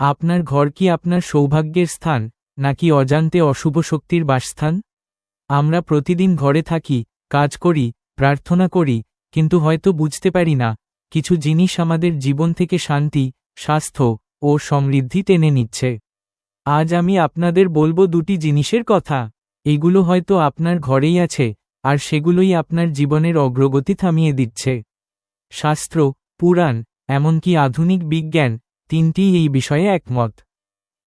আপনার ঘর কি আপনার সৌভাগ্যের স্থান, নাকি অজান্তে অশুভ শক্তির বাসস্থান? আমরা প্রতিদিন ঘরে থাকি, কাজ করি, প্রার্থনা করি, কিন্তু হয়তো বুঝতে পারি না, কিছু জিনিস আমাদের জীবন থেকে শান্তি, স্বাস্থ্য ও সমৃদ্ধি টেনে নিচ্ছে। আজ আমি আপনাদের বলব দুটি জিনিসের কথা। এগুলো হয়তো আপনার ঘরেই আছে, আর সেগুলোই আপনার জীবনের অগ্রগতি থামিয়ে দিচ্ছে। শাস্ত্র, পুরাণ, এমনকি আধুনিক বিজ্ঞান তিনটিই এই বিষয়ে একমত।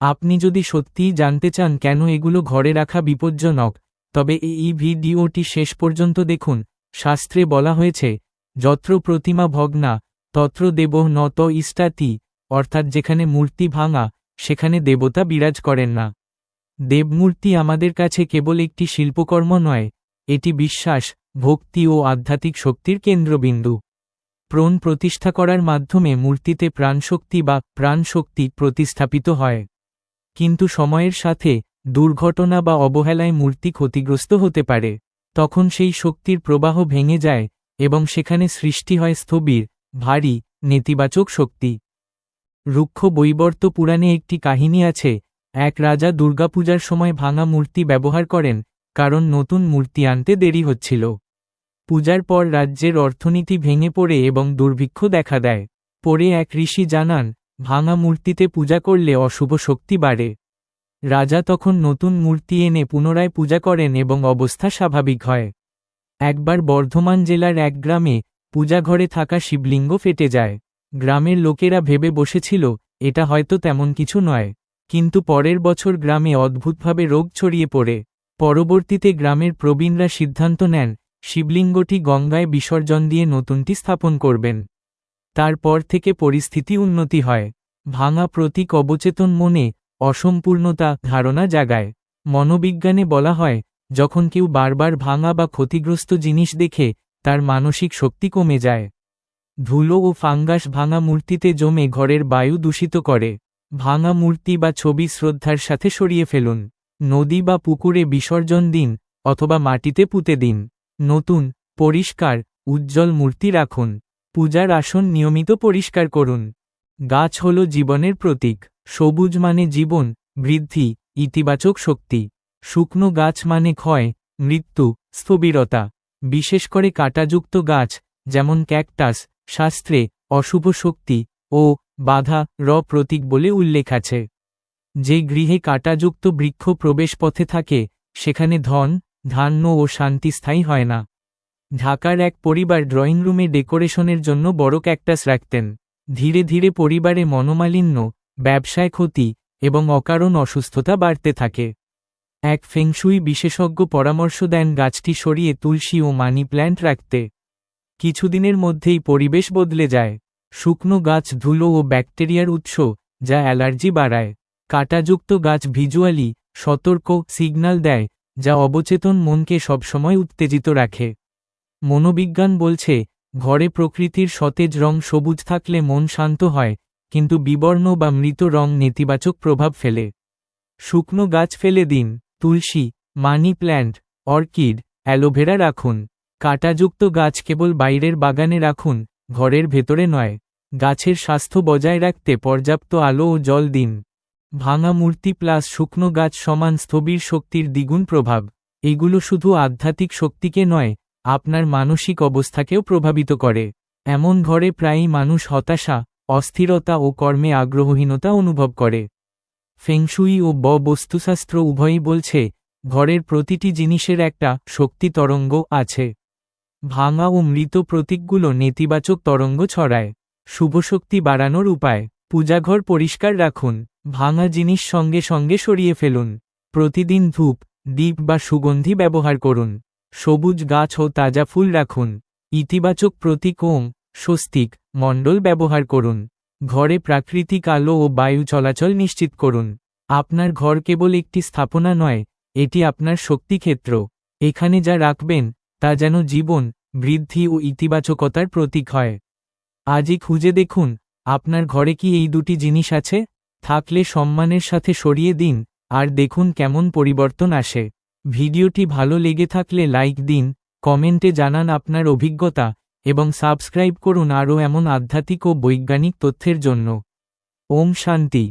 আপনি যদি সত্যিই জানতে চান কেন এগুলো ঘরে রাখা বিপজ্জনক, তবে এই ভিডিওটি শেষ পর্যন্ত দেখুন। শাস্ত্রে বলা হয়েছে, যত্র প্রতিমা ভগ্না, তত্র দেব নত ইষ্টাতি অর্থাৎ যেখানে মূর্তি ভাঙা, সেখানে দেবতা বিরাজ করেন না। দেবমূর্তি আমাদের কাছে কেবল একটি শিল্পকর্ম নয়, এটি বিশ্বাস, ভক্তি ও আধ্যাত্মিক শক্তির কেন্দ্রবিন্দু। প্রণ প্রতিষ্ঠা করার মাধ্যমে মূর্তিতে প্রাণশক্তি বা প্রাণশক্তি প্রতিস্থাপিত হয়। কিন্তু সময়ের সাথে দুর্ঘটনা বা অবহেলায় মূর্তি ক্ষতিগ্রস্ত হতে পারে। তখন সেই শক্তির প্রবাহ ভেঙে যায় এবং সেখানে সৃষ্টি হয় স্থবির, ভারী, নেতিবাচক শক্তি। রুক্ষ বৈবর্ত পুরাণে একটি কাহিনী আছে, এক রাজা দুর্গাপূজার সময় ভাঙা মূর্তি ব্যবহার করেন, কারণ নতুন মূর্তি আনতে দেরি হচ্ছিল। পূজার পর রাজ্যের অর্থনীতি ভেঙে পড়ে এবং দুর্ভিক্ষ দেখা দেয়। পরে এক ঋষি জানান, ভাঙা মূর্তিতে পূজা করলে অশুভ শক্তি বাড়ে। রাজা তখন নতুন মূর্তি এনে পুনরায় পূজা করেন এবং অবস্থা স্বাভাবিক হয়। একবার বর্ধমান জেলার এক গ্রামে পূজাঘরে থাকা শিবলিঙ্গ ফেটে যায়। গ্রামের লোকেরা ভেবে বসেছিল, এটা হয়তো তেমন কিছু নয়। কিন্তু পরের বছর গ্রামে অদ্ভুতভাবে রোগ ছড়িয়ে পড়ে। পরবর্তীতে গ্রামের প্রবীণরা সিদ্ধান্ত নেন শিবলিঙ্গটি গঙ্গায় বিসর্জন দিয়ে নতুনটি স্থাপন করবেন। তারপর থেকে পরিস্থিতি উন্নতি হয়। ভাঙা প্রতীক অবচেতন মনে অসম্পূর্ণতা ধারণা জাগায়। মনোবিজ্ঞানে বলা হয়, যখন কেউ বারবার ভাঙা বা ক্ষতিগ্রস্ত জিনিস দেখে, তার মানসিক শক্তি কমে যায়। ধুলো ও ফাঙ্গাস ভাঙা মূর্তিতে জমে ঘরের বায়ু দূষিত করে। ভাঙা মূর্তি বা ছবি শ্রদ্ধার সাথে সরিয়ে ফেলুন। নদী বা পুকুরে বিসর্জন দিন অথবা মাটিতে পুঁতে দিন। নতুন, পরিষ্কার, উজ্জ্বল মূর্তি রাখুন। পূজার আসন নিয়মিত পরিষ্কার করুন। গাছ হল জীবনের প্রতীক। সবুজ মানে জীবন, বৃদ্ধি, ইতিবাচক শক্তি। শুকনো গাছ মানে ক্ষয়, মৃত্যু, স্থবিরতা। বিশেষ করে কাটাযুক্ত গাছ, যেমন ক্যাকটাস, শাস্ত্রে অশুভ শক্তি ও বাধা র প্রতীক বলে উল্লেখ আছে। যে গৃহে কাটাযুক্ত বৃক্ষ প্রবেশপথে থাকে, সেখানে ধন ধান্য ও শান্তি স্থায়ী হয় না। ঢাকার এক পরিবার ড্রয়িং রুমে ডেকোরেশনের জন্য বড় ক্যাকটাস রাখতেন। ধীরে ধীরে পরিবারে মনোমালিন্য, ব্যবসায় ক্ষতি এবং অকারণ অসুস্থতা বাড়তে থাকে। এক ফেংশুই বিশেষজ্ঞ পরামর্শ দেন গাছটি সরিয়ে তুলসী ও মানি প্ল্যান্ট রাখতে। কিছুদিনের মধ্যেই পরিবেশ বদলে যায়। শুকনো গাছ ধুলো ও ব্যাকটেরিয়ার উৎস, যা অ্যালার্জি বাড়ায়। কাটাযুক্ত গাছ ভিজুয়ালি সতর্ক সিগন্যাল দেয় যা অবচেতন মনকে সবসময় উত্তেজিত রাখে। মনোবিজ্ঞান বলছে, ঘরে প্রকৃতির সতেজ রং সবুজ থাকলে মন শান্ত হয়, কিন্তু বিবর্ণ বা মৃত রং নেতিবাচক প্রভাব ফেলে। শুকনো গাছ ফেলে দিন, তুলসী, money plant, orchid, aloe vera রাখুন। কাটাযুক্ত গাছ কেবল বাইরের বাগানে রাখুন, ঘরের ভেতরে নয়। গাছের স্বাস্থ্য বজায় রাখতে পর্যাপ্ত আলো ও জল দিন। ভাঙা মূর্তি প্লাস শুকনো গাছ সমান স্থবির শক্তির দ্বিগুণ প্রভাব। এগুলো শুধু আধ্যাত্মিক শক্তিকে নয়, আপনার মানসিক অবস্থাকেও প্রভাবিত করে। এমন ঘরে প্রায়ই মানুষ হতাশা, অস্থিরতা ও কর্মে আগ্রহহীনতা অনুভব করে। ফেংশুই ও ব বস্তুশাস্ত্র উভয়ই বলছে, ঘরের প্রতিটি জিনিসের একটা শক্তি তরঙ্গ আছে। ভাঙা ও মৃত প্রতীকগুলো নেতিবাচক তরঙ্গ ছড়ায়। শুভশক্তি বাড়ানোর উপায়, পূজাঘর পরিষ্কার রাখুন। ভাঙা জিনিস সঙ্গে সঙ্গে সরিয়ে ফেলুন। প্রতিদিন ধূপ দ্বীপ বা সুগন্ধি ব্যবহার করুন। সবুজ গাছ ও তাজা ফুল রাখুন। ইতিবাচক প্রতীক ওম, স্বস্তিক, মণ্ডল ব্যবহার করুন। ঘরে প্রাকৃতিক আলো ও বায়ু চলাচল নিশ্চিত করুন। আপনার ঘর কেবল একটি স্থাপনা নয়, এটি আপনার শক্তিক্ষেত্র। এখানে যা রাখবেন, তা যেন জীবন, বৃদ্ধি ও ইতিবাচকতার প্রতীক হয়। আজই খুঁজে দেখুন, আপনার ঘরে কি এই দুটি জিনিস আছে? থাকলে সম্মানের সাথে সরিয়ে দিন, আর দেখুন কেমন পরিবর্তন আসে। ভিডিওটি ভালো লেগে থাকলে লাইক দিন, কমেন্টে জানান আপনার অভিজ্ঞতা, এবং সাবস্ক্রাইব করুন আরও এমন আধ্যাত্মিক ও বৈজ্ঞানিক তথ্যের জন্য। ওম শান্তি।